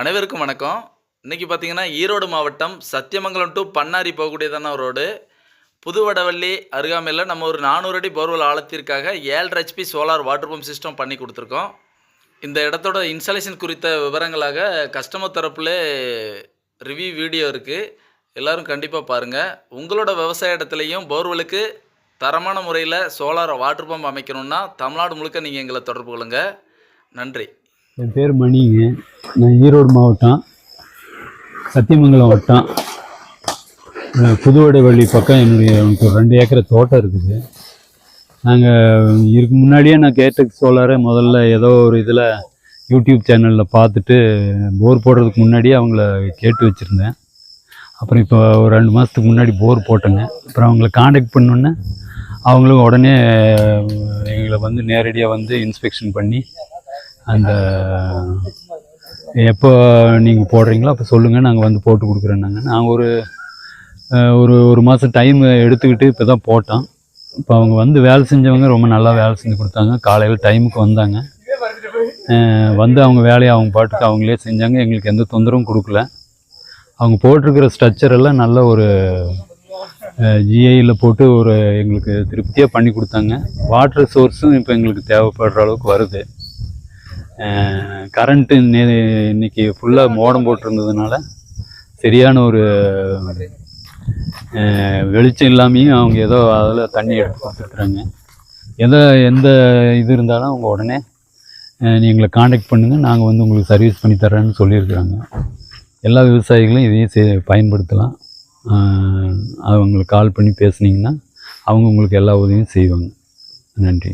அனைவருக்கும் வணக்கம். இன்றைக்கி பார்த்தீங்கன்னா ஈரோடு மாவட்டம் சத்தியமங்கலம் டு பண்ணாரி போகக்கூடியதான ரோடு. புதுவடவள்ளி அருகாமையில் நம்ம ஒரு நானூறு அடி போர்வெல் ஆழத்திற்காக ஏழரை HP solar water pump system பண்ணி கொடுத்துருக்கோம். இந்த இடத்தோட இன்ஸ்டாலேஷன் குறித்த விவரங்களாக கஸ்டமர் தரப்புல ரிவ்யூ வீடியோ இருக்குது எல்லோரும் கண்டிப்பாக பாருங்கள் உங்களோட விவசாய இடத்துலையும் போர்வெலுக்கு தரமான முறையில் சோலார் வாட்டர் பம்ப் அமைக்கணும்னா தமிழ்நாடு முழுக்க நீங்கள் எங்களை தொடர்பு கொள்ளுங்கள் நன்றி. என் பேர் மணிங்க. நான் ஈரோடு மாவட்டம் சத்தியமங்கலம் வட்டம். புதுவடைவள்ளி பக்கம் என்னுடைய எனக்கு ரெண்டு ஏக்கர் தோட்டம் இருக்குது. நாங்கள் இதுக்கு முன்னாடியே நான் கேட்டக் சோலாரை முதல்ல ஏதோ ஒரு இதில் யூடியூப் சேனலில் பார்த்துட்டு போர் போடுறதுக்கு முன்னாடியே அவங்கள கேட்டு வச்சுருந்தேன். அப்புறம் இப்போ ஒரு ரெண்டு மாதத்துக்கு முன்னாடி போர் போட்டேங்க. அப்புறம் அவங்கள காண்டாக்ட் பண்ணோன்னே அவங்களும் உடனே எங்களை வந்து நேரடியாக வந்து இன்ஸ்பெக்ஷன் பண்ணி அந்த எப்போ நீங்கள் போடுறீங்களோ அப்போ சொல்லுங்கள் நாங்கள் வந்து போட்டு கொடுக்குறேன்னாங்க நாங்கள் ஒரு ஒரு ஒரு மாதம் டைம் எடுத்துக்கிட்டு இப்போ தான் போட்டோம். இப்போ அவங்க வந்து வேலை செஞ்சவங்க ரொம்ப நல்லா வேலை செஞ்சு கொடுத்தாங்க. காலையில் டைமுக்கு வந்தாங்க. வந்து அவங்க வேலையை அவங்க பாட்டுக்கு அவங்களே செஞ்சாங்க. எங்களுக்கு எந்த தொந்தரவும் கொடுக்கல. அவங்க போட்டிருக்கிற ஸ்ட்ரக்சர் எல்லாம் நல்ல ஒரு ஜிஐயில் போட்டு ஒரு எங்களுக்கு திருப்தியாக பண்ணி கொடுத்தாங்க. வாட்டர் சோர்ஸும் இப்போ எங்களுக்கு தேவைப்படுற அளவுக்கு வருது. கரண்ட்டு இன்னைக்கு ஃபுல்லாக மோடம் போட்டிருந்ததுனால சரியான ஒரு வெளிச்சம் இல்லாமையும் அவங்க ஏதோ அதில் தண்ணி எடுத்து கொடுத்துருக்குறாங்க. எதோ எந்த இது இருந்தாலும் அவங்க உடனே நீங்களை காண்டாக்ட் பண்ணுங்கள் நாங்கள் வந்து உங்களுக்கு சர்வீஸ் பண்ணி தரேன்னு சொல்லியிருக்கிறாங்க. எல்லா விவசாயிகளும் இதையும் செ பயன்படுத்தலாம். அவங்களுக்கு கால் பண்ணி பேசுனீங்கன்னா அவங்க உங்களுக்கு எல்லா உதவியும் செய்வாங்க. நன்றி.